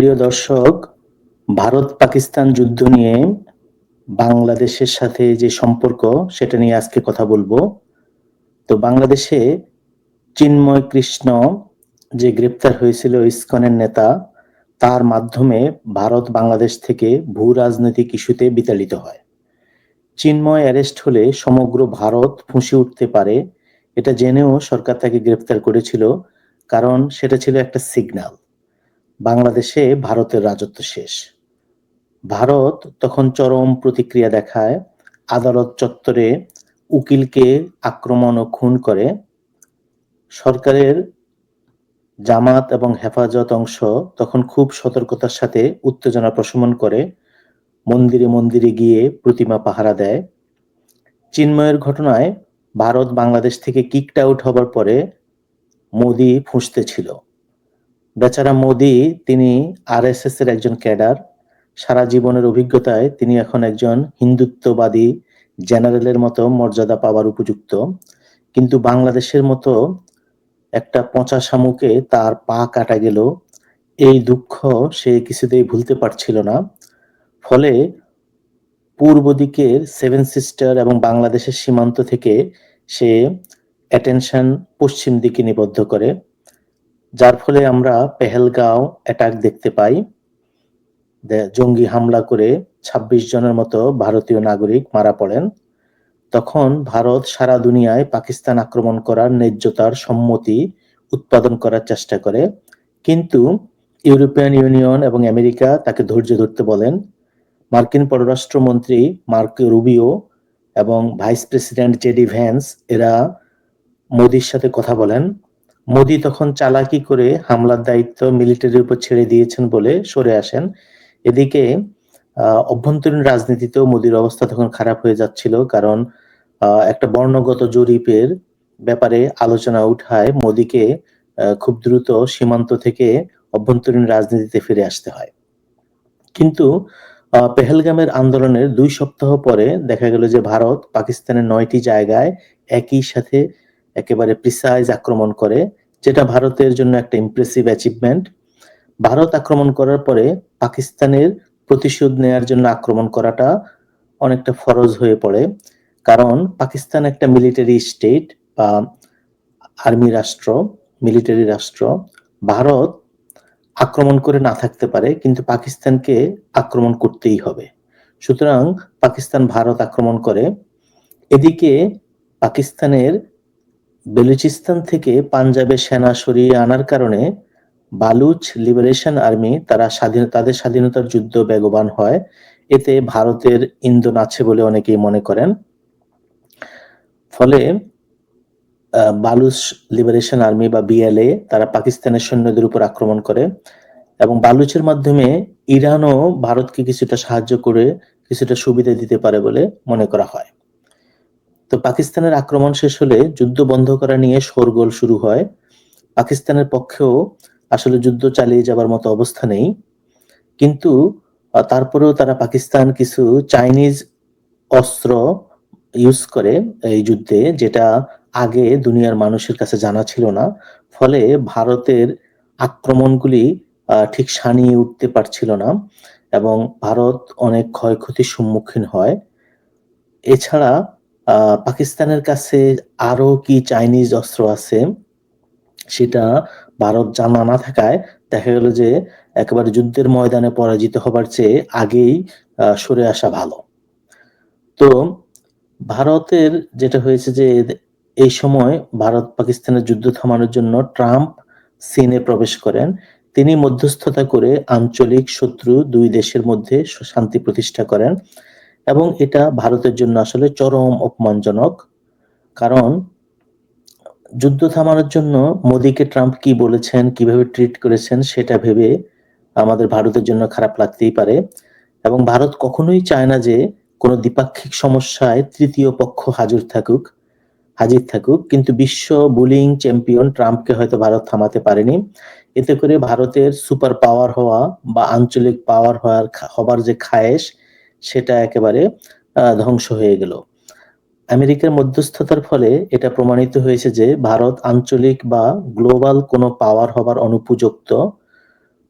প্রিয় দর্শক, ভারত পাকিস্তান যুদ্ধ নিয়ে বাংলাদেশের সাথে যে সম্পর্ক, সেটা নিয়ে আজকে কথা বলব। তো বাংলাদেশে চিন্ময় কৃষ্ণ যে গ্রেপ্তার হয়েছিল ইসকনের নেতা, তার মাধ্যমে ভারত বাংলাদেশ থেকে ভূ রাজনৈতিক ইস্যুতে বিতাড়িত হয়। চিন্ময় অ্যারেস্ট হলে সমগ্র ভারত ফুঁসে উঠতে পারে, এটা জেনেও সরকার তাকে গ্রেপ্তার করেছিল, কারণ সেটা ছিল একটা সিগন্যাল বাংলাদেশে ভারতের রাজত্ব শেষ। ভারত তখন চরম প্রতিক্রিয়া দেখায়, আদালত চত্বরে উকিলকে আক্রমণ ও খুন করে। সরকারের জামাত এবং হেফাজত অংশ তখন খুব সতর্কতার সাথে উত্তেজনা প্রশমন করে, মন্দিরে মন্দিরে গিয়ে প্রতিমা পাহারা দেয়। চিন্ময়ের ঘটনায় ভারত বাংলাদেশ থেকে কিকড আউট হবার পরে মোদি ফুঁসতে ছিল। বেচারা মোদি, তিনি আরএসএস এর একজন ক্যাডার। সারা জীবনের অভিজ্ঞতায় তিনি এখন একজন হিন্দুত্ববাদী জেনারেলের মতো মর্যাদা পাওয়ার উপযুক্ত। কিন্তু বাংলাদেশের মতো একটা পচা শামুকে তার পা কাটা গেল, এই দুঃখ সে কিছুতেই ভুলতে পারছিল না। ফলে পূর্ব দিকের সেভেন সিস্টার এবং বাংলাদেশের সীমান্ত থেকে সে অ্যাটেনশন পশ্চিম দিকে নিবদ্ধ করে। যার ফলে আমরা পেহেলগাঁও অ্যাটাক দেখতে পাই। জঙ্গি হামলা করে ২৬ জনের মতো ভারতীয় নাগরিক মারা পড়েন। তখন ভারত সারা দুনিয়ায় পাকিস্তান আক্রমণ করার ন্যায্যতার সম্মতি উৎপাদন করার চেষ্টা করে। কিন্তু ইউরোপিয়ান ইউনিয়ন এবং আমেরিকা তাকে ধৈর্য ধরতে বলেন। মার্কিন পররাষ্ট্রমন্ত্রী মার্ক রুবিও এবং ভাইস প্রেসিডেন্ট জেডি ভ্যান্স এরা মোদির সাথে কথা বলেন। মোদি তখন চালাকি করে হামলার দায়িত্ব মিলিটারির উপর ছেড়ে দিয়েছেন বলে সরে আসেন। এদিকে অভ্যন্তরীণ রাজনীতিতেও মোদির অবস্থা তখন খারাপ হয়ে যাচ্ছিল কারণ একটা বর্ণগত জরিপের ব্যাপারে আলোচনা উঠায় মোদিকে খুব দ্রুত সীমান্ত থেকে অভ্যন্তরীণ রাজনীতিতে ফিরে আসতে হয়। কিন্তু পেহেলগামের আন্দোলনের দুই সপ্তাহ পরে দেখা গেল যে ভারত পাকিস্তানের নয়টি জায়গায় একই সাথে একেবারে প্রিসাইজ আক্রমণ করে। যেটা ভারতের জন্য একটা ইমপ্রেসিভ অ্যাচিভমেন্ট ভারত আক্রমণ করার পরে পাকিস্তানের প্রতিশোধ নেয়ার জন্য আক্রমণ করাটা অনেকটা ফরজ হয়ে পড়ে। কারণ পাকিস্তান একটা মিলিটারি স্টেট বা আর্মি রাষ্ট্র মিলিটারি রাষ্ট্র। ভারত আক্রমণ করে না থাকতে পারে, কিন্তু পাকিস্তানকে আক্রমণ করতেই হবে। সুতরাং পাকিস্তান ভারত আক্রমণ করে। এদিকে পাকিস্তানের বেলুচিস্তান থেকে পাঞ্জাবে সেনা সরিয়ে আনার কারণে বালুচ লিবারেশন আর্মি তারা স্বাধীন তাদের স্বাধীনতার যুদ্ধ বেগবান হয়। এতে ভারতের ইন্ধন আছে বলে অনেকেই মনে করেন। ফলে বালুচ লিবারেশন আর্মি বা বিএলএ তারা পাকিস্তানের সৈন্যদের উপর আক্রমণ করে এবং বালুচের মাধ্যমে ইরানও ভারতকে কিছুটা সাহায্য করে কিছুটা সুবিধা দিতে পারে বলে মনে করা হয়। তো পাকিস্তানের আক্রমণ শেষ হলে যুদ্ধ বন্ধ করা নিয়ে শোরগোল শুরু হয়। পাকিস্তানের পক্ষেও আসলে যুদ্ধ চালিয়ে যাবার মতো অবস্থা নেই। কিন্তু তারপরেও তারা পাকিস্তান কিছু চাইনিজ অস্ত্র ইউজ করে এই যুদ্ধে, যেটা আগে দুনিয়ার মানুষের কাছে জানা ছিল না। ফলে ভারতের আক্রমণগুলি ঠিক সানিয়ে উঠতে পারছিল না এবং ভারত অনেক ক্ষয়ক্ষতির সম্মুখীন হয়। এছাড়া পাকিস্তানের কাছে আরও কি চাইনিজ অস্ত্র আছে সেটা ভারত জানা না থাকায় দেখা গেল যে একেবারে যুদ্ধের ময়দানে পরাজিত হবার চেয়ে আগেই সরে আসা ভালো। তো ভারতের যেটা হয়েছে যে এই সময় ভারত পাকিস্তানের যুদ্ধ থামানোর জন্য ট্রাম্প চীনে প্রবেশ করেন। তিনি মধ্যস্থতা করে আঞ্চলিক শত্রু দুই দেশের মধ্যে শান্তি প্রতিষ্ঠা করেন। এবং এটা ভারতের জন্য আসলে চরম অপমানজনক। কারণ যুদ্ধ থামানোর জন্য মোদীকে ট্রাম্প কি বলেছেন, কীভাবে ট্রিট করেছেন সেটা ভেবে আমাদের ভারতের জন্য খারাপ লাগতেই পারে। এবং ভারত কখনোই চায় না যে কোনো দ্বিপাক্ষিক সমস্যায় তৃতীয় পক্ষ হাজির থাকুক হাজির থাকুক। কিন্তু বিশ্ব বুলিং চ্যাম্পিয়ন ট্রাম্পকে হয়তো ভারত থামাতে পারেনি। এতে করে ভারতের সুপার পাওয়ার হওয়া বা আঞ্চলিক পাওয়ার হওয়ার হবার যে খায়েশ সেটা একেবারে ধ্বংস হয়ে গেল। আমেরিকার মধ্যস্থতার ফলে এটা প্রমাণিত হয়েছে যে ভারত আঞ্চলিক বা গ্লোবাল কোনো পাওয়ার হবার অনুপযুক্ত।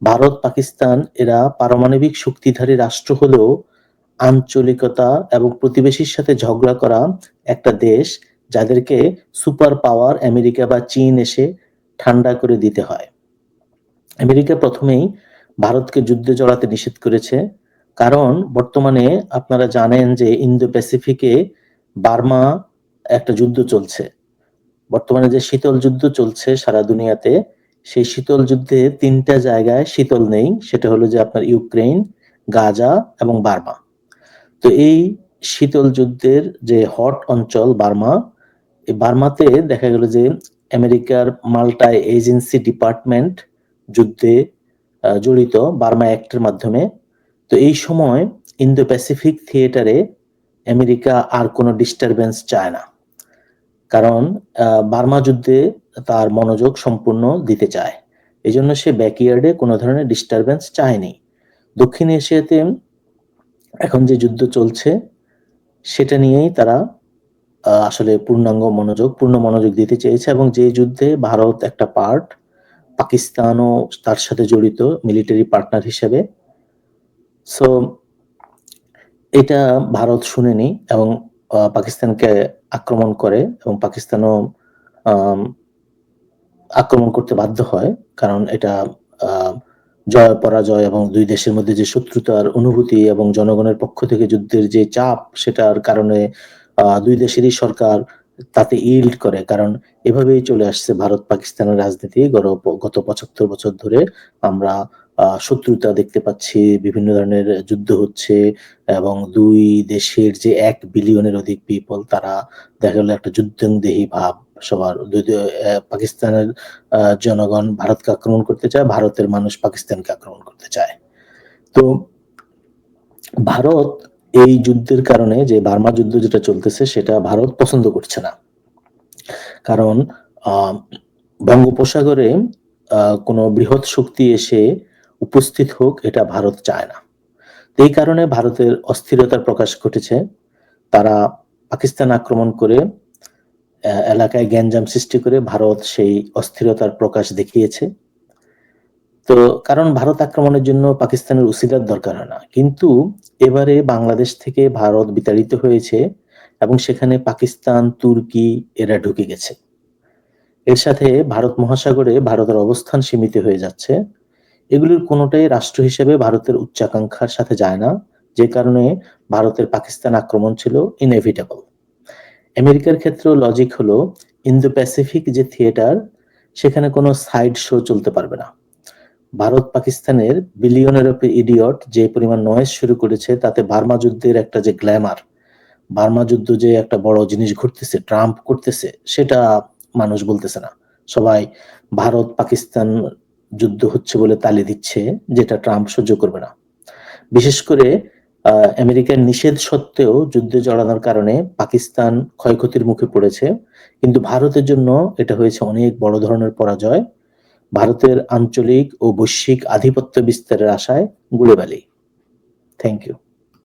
ভারত, পাকিস্তান এরা পারমাণবিক শক্তিধারী রাষ্ট্র হলেও আঞ্চলিকতা এবং প্রতিবেশীর সাথে ঝগড়া করা একটা দেশ যাদেরকে সুপার পাওয়ার আমেরিকা বা চীন এসে ঠান্ডা করে দিতে হয়। আমেরিকা প্রথমেই ভারতকে যুদ্ধে জড়াতে নিষেধ করেছে। কারণ বর্তমানে আপনারা জানেন যে ইন্দো প্যাসিফিকে বার্মা একটা যুদ্ধ চলছে। বর্তমানে যে শীতল যুদ্ধ চলছে সারা দুনিয়াতে, সেই শীতল যুদ্ধে তিনটা জায়গায় শীতল নেই, সেটা হলো যে আপনার ইউক্রেন গাজা এবং বার্মা। তো এই শীতল যুদ্ধের যে হট অঞ্চল বার্মা, এই বার্মাতে দেখা গেল যে আমেরিকার মাল্টা এজেন্সি ডিপার্টমেন্ট যুদ্ধে জড়িত বার্মা অ্যাক্টের মাধ্যমে তো এই সময় ইন্দো প্যাসিফিক থিয়েটারে আমেরিকা আর কোনো ডিস্টারবেন্স চায় না। কারণ বার্মা যুদ্ধে তার মনোযোগ সম্পূর্ণ দিতে চায়। এই জন্য সে ব্যাকইয়ার্ডে কোনো ধরনের ডিস্টারবেন্স চায়নি। দক্ষিণ এশিয়াতে এখন যে যুদ্ধ চলছে, সেটা নিয়েই তারা আসলে পূর্ণাঙ্গ মনোযোগ, পূর্ণ মনোযোগ দিতে চেয়েছে এবং যে যুদ্ধে ভারত একটা পার্ট পাকিস্তানও তার সাথে জড়িত মিলিটারি পার্টনার হিসেবে সো এটা ভারত শুনেনি এবং পাকিস্তানকে আক্রমণ করে এবং পাকিস্তানও আক্রমণ করতে বাধ্য হয়। কারণ এটা জয়, পরাজয় এবং দুই দেশের মধ্যে যে শত্রুতার অনুভূতি এবং জনগণের পক্ষ থেকে যুদ্ধের যে চাপ সেটার কারণে দুই দেশেরই সরকার তাতে ইল্ড করে। কারণ এভাবেই চলে আসছে ভারত পাকিস্তানের রাজনীতি গত পঁচাত্তর বছর ধরে। আমরা শত্রুতা দেখতে পাচ্ছি, বিভিন্ন ধরনের যুদ্ধ হচ্ছে এবং দুই দেশের যে এক বিলিয়নের অধিক পিপল তারা দেখা গেল একটা যুদ্ধংদেহী ভাব সবার। পাকিস্তানের জনগণ ভারতকে আক্রমণ করতে চায়, ভারতের মানুষ পাকিস্তানকে আক্রমণ করতে চায়। তো ভারত এই যুদ্ধের কারণে যে বার্মা যুদ্ধ যেটা চলতেছে সেটা ভারত পছন্দ করছে না। কারণ, আহ, বঙ্গোপসাগরে কোনো বৃহৎ শক্তি এসে উপস্থিত হোক, এটা ভারত চায় না। এই কারণে ভারতের অস্থিরতার প্রকাশ ঘটেছে। তারা পাকিস্তান আক্রমণ করে এলাকায় গ্যাঞ্জাম সৃষ্টি করে ভারত সেই অস্থিরতার প্রকাশ দেখিয়েছে। তো কারণ ভারত আক্রমণের জন্য পাকিস্তানের উসিলার দরকার হয় না। কিন্তু এবারে বাংলাদেশ থেকে ভারত বিতাড়িত হয়েছে এবং সেখানে পাকিস্তান, তুর্কি এরা ঢুকে গেছে। এর সাথে ভারত মহাসাগরে ভারতের অবস্থান সীমিত হয়ে যাচ্ছে। এগুলির কোনোটাই রাষ্ট্র হিসেবে ভারতের উচ্চাকাঙ্ক্ষার সাথে যায় না, যে কারণে ভারতের পাকিস্তান আক্রমণ ছিল ইনএভিটেবল আমেরিকার ক্ষেত্রেও লজিক হলো ইন্দো প্যাসিফিক যে থিয়েটার সেখানে কোনো সাইড শো চলতে পারবে না। ভারত পাকিস্তানের বিলিয়নের ইডিয়ট যে পরিমাণ নয়েজ শুরু করেছে, তাতে বার্মা যুদ্ধের একটা যে গ্ল্যামার বার্মা যুদ্ধ যে একটা বড় জিনিস ঘটতেছে, ট্রাম্প করতেছে, সেটা মানুষ বলতেছে না। সবাই ভারত পাকিস্তান যুদ্ধ হচ্ছে বলে তালি দিচ্ছে, যেটা ট্রাম্প সহ্য করবে না। বিশেষ করে আমেরিকার নিষেধ সত্ত্বেও যুদ্ধে জড়ানোর কারণে পাকিস্তান ক্ষয়ক্ষতির মুখে পড়েছে। কিন্তু ভারতের জন্য এটা হয়েছে অনেক বড় ধরনের পরাজয়। ভারতের আঞ্চলিক ও বৈশ্বিক আধিপত্য বিস্তারের আশায় গুড়ে বালি থ্যাংক ইউ